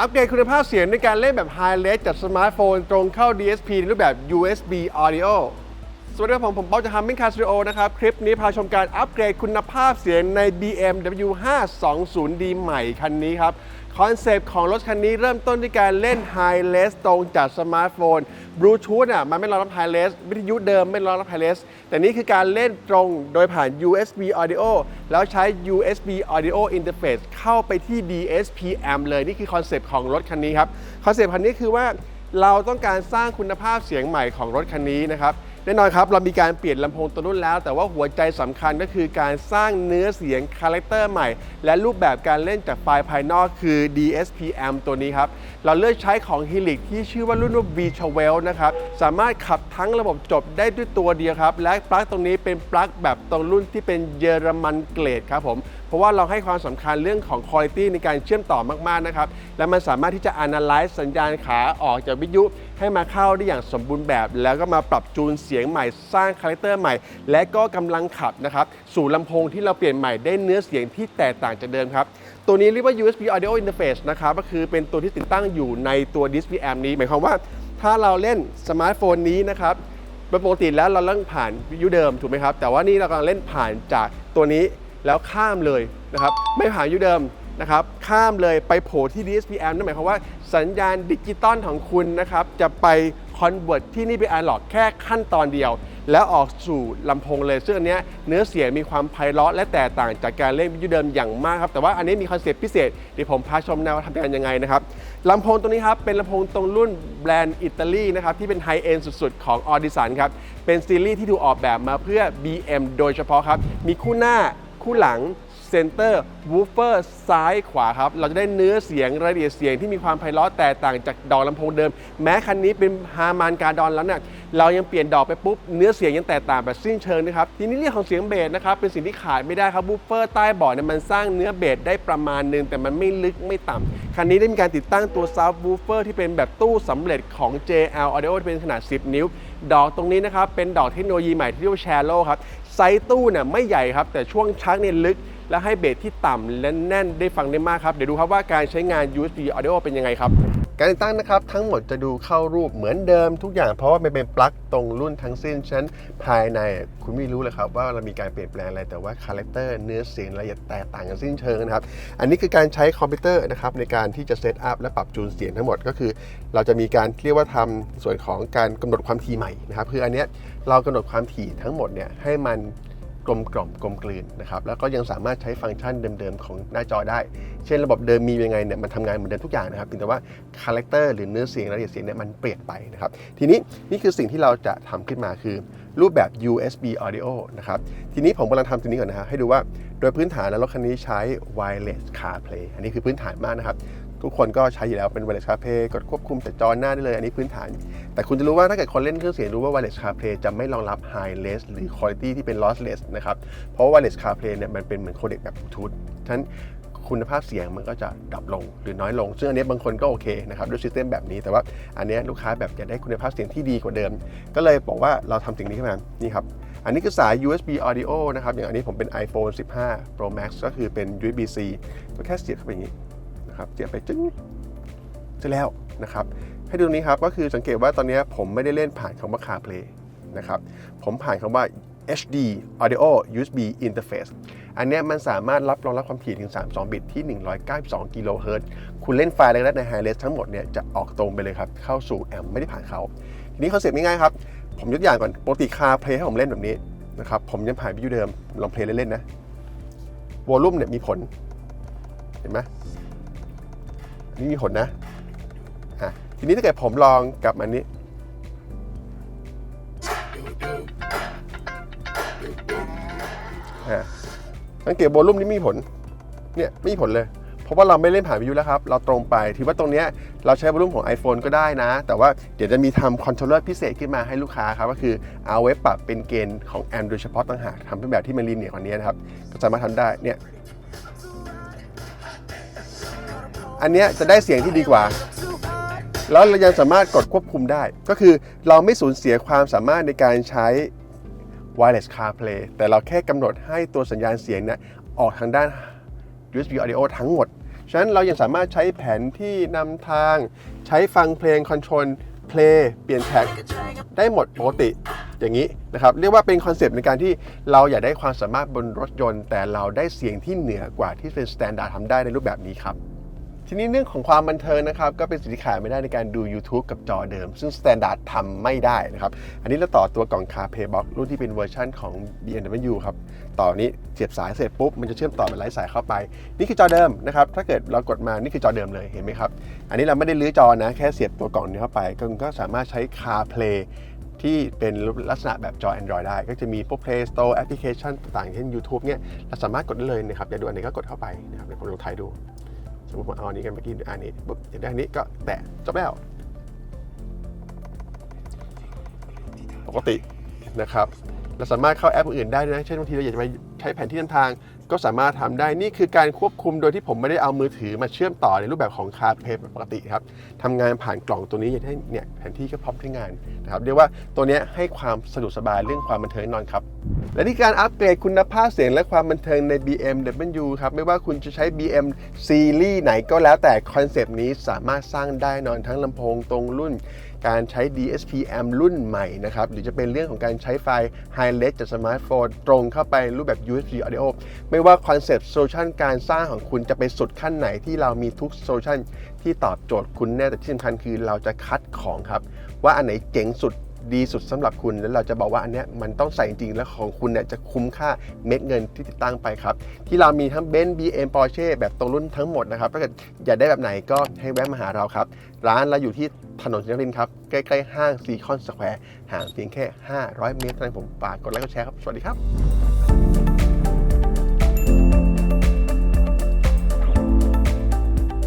อัปเกรดคุณภาพเสียงในการเล่นแบบ High Res จากสมาร์ทโฟน ตรงเข้า DSP ในรูปแบบ USB Audio สวัสดีครับผม ผมป๊อบจากฮัมมิงคาสติโอนะครับ คลิปนี้พาชมการอัปเกรดคุณภาพเสียงใน BMW 520D ใหม่คันนี้ครับ คอนเซปต์ของรถคันนี้เริ่มต้นที่การเล่น High Res ตรงจากสมาร์ทโฟนบลูทูธอะมันไม่รองรับ High Res วิทยุเดิมไม่รองรับ High Res แต่นี่คือการเล่นตรงโดยผ่าน USB Audio แล้วใช้ USB Audio Interface เข้าไปที่ DSP Amp เลยนี่คือคอนเซปต์ของรถคันนี้ครับคอนเซปต์คันนี้คือว่าเราต้องการสร้างคุณภาพเสียงใหม่ของรถคันนี้นะครับ แน่นอนครับ เรามีการเปลี่ยนลำโพงตัวรุ่นแล้ว แต่ว่าหัวใจสำคัญก็คือการสร้างเนื้อเสียงคาแรคเตอร์ใหม่ และรูปแบบการเล่นจากไฟล์ภายนอกคือ DSPM ตัวนี้ครับ เราเลือกใช้ของ Helix ที่ชื่อว่ารุ่นว่า v c h a w e l นะครับ สามารถขับทั้งระบบจบได้ด้วยตัวเดียวครับ และปลั๊กตรงนี้เป็นปลั๊กแบบตรงรุ่นที่เป็นเยอรมันเกรดครับผม เพราะว่าเราให้ความสำคัญเรื่องของ Quality ในการเชื่อมต่อมากๆนะครับ และมันสามารถที่จะ analyze สัญญาณขาออกจากวิทยุ ให้มาเข้าได้อย่างสมบูรณ์แบบ แล้วก็มาปรับจูนเสียงใหม่สร้างคาแรคเตอร์ใหม่ และก็กำลังขับนะครับสู่ลำโพงที่เราเปลี่ยนใหม่ได้เนื้อเสียงที่แตกต่างจากเดิมครับตัวนี้เรียกว่า USB Audio Interface นะครับก็คือเป็นตัวที่ติดตั้งอยู่ในตัว Display Amp นี้หมายความว่า ถ้าเราเล่นสมาร์ทโฟนนี้นะครับปกติแล้วเราเล่นผ่านวิทยุเดิมถูกไหมครับแต่ว่านี่เรากำลังเล่นผ่านจากตัวนี้ แล้วข้ามเลยนะครับไม่ผ่านยุเดิมนะครับข้ามเลยไปโผล่ที่ DSPM นั่นหมายความว่าสัญญาณดิจิตอลของคุณนะครับจะไปคอนเวิร์ตที่นี่เป็นอ n ล็อกแค่ขั้นตอนเดียว แล้วออกสู่ลำโพงเลยซึ่งอันเนี้ยเนื้อเสียงมีความไพเราะและแตกต่างจากการเล่นวิทยุเดิมอย่างมากครับ แต่ว่าอันนี้มีคอนเซปต์พิเศษเดี๋ยวผมพาชมแนวทำงานยังไงนะครับลำโพงตัวนี้ครับเป็นลำโพงตรงรุ่นแบรนด์อิตาลีนะครับที่เป็นไฮเอ็นสุดๆ ของ Audison ครับเป็นซีรีส์ที่ถูกออกแบบมาเพื่อ BM โดยเฉพาะครับมีคู่หน้า คู่หลังเซนเตอร์วูฟเฟอร์ซ้ายขวาครับ เราจะได้เนื้อเสียงรายละเอียดเสียงที่มีความไพเราะแตกต่างจากดอกลำโพงเดิม แม้คันนี้เป็นฮามานการดอนแล้วเนี่ยเรายังเปลี่ยนดอกไปปุ๊บ เนื้อเสียงยังแตกต่างแบบสิ้นเชิงนะครับ ทีนี้เรื่องของเสียงเบสนะครับ เป็นสิ่งที่ขาดไม่ได้ครับวูฟเฟอร์ใต้บอร์ดเนี่ยมันสร้างเนื้อเบสได้ประมาณหนึง แต่มันไม่ลึกไม่ต่ำคันนี้ได้มีการติดตั้งตัวซับวูฟเฟอร์ที่เป็นแบบตู้สำเร็จของ JL Audio ที่เป็นขนาด 10 นิ้ว ดอกตรงนี้นะครับเป็นดอกเทคโนโลยีใหม่ที่เรียกว่า Shallow ครับ ไซส์ตู้เนี่ยไม่ใหญ่ครับ แต่ช่วงชักเนี่ยลึก และให้เบสที่ต่ำและแน่นได้ฟังได้มากครับ เดี๋ยวดูครับว่าการใช้งาน USB Audio เป็นยังไงครับ การติดตั้งนะครับทั้งหมดจะดูเข้ารูปเหมือนเดิมทุกอย่างเพราะว่ามันเป็นปลั๊กตรงรุ่นทั้งสิ้นฉั้นภายในคุณไม่รู้เลยครับว่าเรามีการเปลี่ยนแปลงอะไรแต่ว่าคาแรคเตอร์เนื้อเสียงละเอียดแตกต่างกันสิ้นเชิงนะครับ อันนี้คือการใช้คอมพิวเตอร์นะครับในการที่จะเซตอัพและปรับจูนเสียงทั้งหมดก็คือ เราจะมีการเรียกว่าทำส่วนของการกำหนดความถี่ใหม่นะครับคืออันเนี้ยเรากำหนดความถี่ทั้งหมดเนี่ยให้มัน กลมกล่อมกลมกลืนนะครับแล้วก็ยังสามารถใช้ฟังก์ชันเดิมๆ ของหน้าจอได้ เช่นระบบเดิมมียังไงเนี่ยมันทำงานเหมือนเดิมทุกอย่างนะครับเพียงแต่ว่าคาแรคเตอร์หรือเนื้อเสียงรายละเอียดเสียงเนี่ยมันเปลี่ยนไปนะครับทีนี้นี่คือสิ่งที่เราจะทำขึ้นมาคือ รูปแบบ USB audio นะครับทีนี้ผมกำลังทำตัวนี้ก่อนนะครับให้ดูว่าโดยพื้นฐานแล้วรถคันนี้ใช้ wireless CarPlay อันนี้คือพื้นฐานมากนะครับทุกคนก็ใช้อยู่แล้วเป็น wireless CarPlay กดควบคุมจากจอหน้าได้เลย อันนี้พื้นฐาน แต่คุณจะรู้ว่าถ้าเกิดคนเล่นเครื่องเสียงรู้ว่า wireless CarPlay จะไม่รองรับ high res หรือ quality ที่เป็น lossless นะครับ เพราะว่า wireless CarPlay เนี่ยมันเป็นเหมือนโคเดกแบบบลูทูธฉะนั้นคุณภาพเสียงมันก็จะดับลงหรือน้อยลง ซึ่งอันนี้บางคนก็โอเคนะครับด้วยซิสเต็มแบบนี้ แต่ว่าอันนี้ลูกค้าแบบอยากได้คุณภาพเสียงที่ดีกว่าเดิม ก็เลยบอกว่าเราทำสิ่งนี้ขึ้นมา นี่ครับ อันนี้คือสาย USB audio นะครับ อย่างอันนี้ผมเป็น iPhone 15 Pro Max ก็คือเป็น USB-C ก็แค่เสียบเข้าไปอย่างนี้นะครับ เสียบไปจึ๊งเสร็จแล้วนะครับ ให้ดูตรงนี้ครับก็คือสังเกตว่าตอนนี้ผมไม่ได้เล่นผ่านคำว่า CarPlay นะครับผมผ่านคำว่า HD Audio USB Interface อันนี้มันสามารถรับรองรับความถี่ถึง 32 บิตที่ 192 กิโลเฮิรตซ์ คุณเล่นไฟล์อะไรก็ได้ใน High Res ทั้งหมดเนี่ยจะออกตรงไปเลยครับ เข้าสู่แอมป์ไม่ได้ผ่านเขา ทีนี้คอนเซ็ปต์ง่ายๆครับ ผมยกตัวอย่างก่อนปกติ CarPlay ให้ผมเล่นแบบนี้นะครับ ผมยังผ่านวิดีโอเดิม ลองเพลย์เล่นๆนะวอลลุ่มเนี่ยมีผล เห็นไหมนนี่มีผลนะอะ ทีนี้ถ้าเกิดผมลองกับอันนี้อะสังเกตโวลุ่มนี้มีผล เนี่ยไม่มีผลเลย เพราะว่าเราไม่เล่นผ่านวิทยุแล้วครับ เราตรงไป ถือว่าตรงเนี้ยเราใช้โวลุ่มของ iPhone ก็ได้นะ แต่ว่าเดี๋ยวจะมีทำคอนโทรลเลอร์พิเศษขึ้นมาให้ลูกค้าครับ ก็คือเอาไว้ปรับเป็นเกณฑ์ของแอมโดยเฉพาะต่างหากทำเป็นแบบที่มันลีเนียกว่านี้นะครับ ก็สามารถทำได้ เนี่ย อันเนี้ยจะได้เสียงที่ดีกว่า แล้วเรายังสามารถกดควบคุมได้ ก็คือเราไม่สูญเสียความสามารถในการใช้ wireless CarPlay แต่เราแค่กำหนดให้ตัวสัญญาณเสียงเนี่ยออกทางด้าน USB audio ทั้งหมด ฉะนั้นเรายังสามารถใช้แผนที่นำทาง ใช้ฟังเพลงคอนโทรลเพลย์เปลี่ยนแท็กได้หมดปกติอย่างนี้นะครับ เรียกว่าเป็นคอนเซปต์ในการที่เราอยากได้ความสามารถบนรถยนต์ แต่เราได้เสียงที่เหนือกว่าที่เป็นสแตนดาร์ดทำได้ในรูปแบบนี้ครับ ทีนี้เรื่องของความบันเทิงนะครับ ก็เป็นสิ่งที่ขาดไม่ได้ในการดู YouTube กับจอเดิม ซึ่ง Standard ทำไม่ได้นะครับ อันนี้เราต่อตัวกล่อง CarPlay Box รุ่นที่เป็นเวอร์ชันของ BMW ครับ ต่อนี้เสียบสายเสร็จปุ๊บ มันจะเชื่อมต่อเป็นไร้สายเข้าไป นี่คือจอเดิมนะครับ ถ้าเกิดเรากดมา นี่คือจอเดิมเลย เห็นไหมครับ อันนี้เราไม่ได้ลื้อจอนะ แค่เสียบตัวกล่องนี้เข้าไป ก็ก็สามารถใช้ CarPlay ที่เป็นลักษณะแบบจอ Android ได้ ก็จะมีพวก Play Store แอปพลิเคชันต่างๆเช่น YouTube เนี่ย เราสามารถกดได้เลยนะครับอยากดูอันไหนก็กดเข้าไปนะครับเดี๋ยวผมลองถ่ายดู สมมติผมเอาอันนี้กันไปกินอันนี้ปุ๊บอยากได้อันนี้ก็แตะจบแล้ว ปกตินะครับเราสามารถเข้าแอปอื่นๆได้ด้วยนะเช่นบางทีเราอยากจะไป ใช้แผนที่นทางก็สามารถทำได้นี่คือการควบคุมโดยที่ผมไม่ได้เอามือถือมาเชื่อมต่อในรูปแบบของ CarPlay แบบปกติครับทำงานผ่านกล่องตัวนี้อยากให้เนี่ยแผนที่ก็พร้อมใช้งานนะครับเรียกว่าตัวนี้ให้ความสะดวกสบายเรื่องความบันเทิงนอนครับ และนี่การอัปเกรดคุณภาพเสียงและความบันเทิงใน BMW ครับไม่ว่าคุณจะใช้ BM ซีรีส์ไหนก็แล้วแต่คอนเซปต์นี้สามารถสร้างได้นอนทั้งลำโพงตรงรุ่น การใช้ DSP AM รุ่นใหม่นะครับหรือจะเป็นเรื่องของการใช้ไฟล์ High Res จากสมาร์ทโฟนตรงเข้าไปรูปแบบ USB Audio ไม่ว่าคอนเซปต์โซลูชันการสร้างของคุณจะไปสุดขั้นไหนที่เรามีทุกโซลูชันที่ตอบโจทย์คุณแน่แต่ที่สำคัญคือเราจะคัดของครับ ว่าอันไหนเจ๋งสุดดีสุดสำหรับคุณ แล้วเราจะบอกว่าอันเนี้ยมันต้องใส่จริงแล้วของคุณเนี่ยจะคุ้มค่าเม็ดเงินที่ติดตั้งไปครับ ที่เรามีทั้งเบนซ์บีเอ็มปอร์เช่แบบตรงรุ่นทั้งหมดนะครับ ถ้าเกิดอยากได้แบบไหนก็ให้แวะมาหาเราครับ ร้านเราอยู่ที่ถนนศรีนครินทร์ครับ ใกล้ๆห้างซีคอนสแควร์ห่างเพียงแค่ 500 เมตรเท่านั้นผมฝากกดไลค์กดแชร์ครับ สวัสดีครับ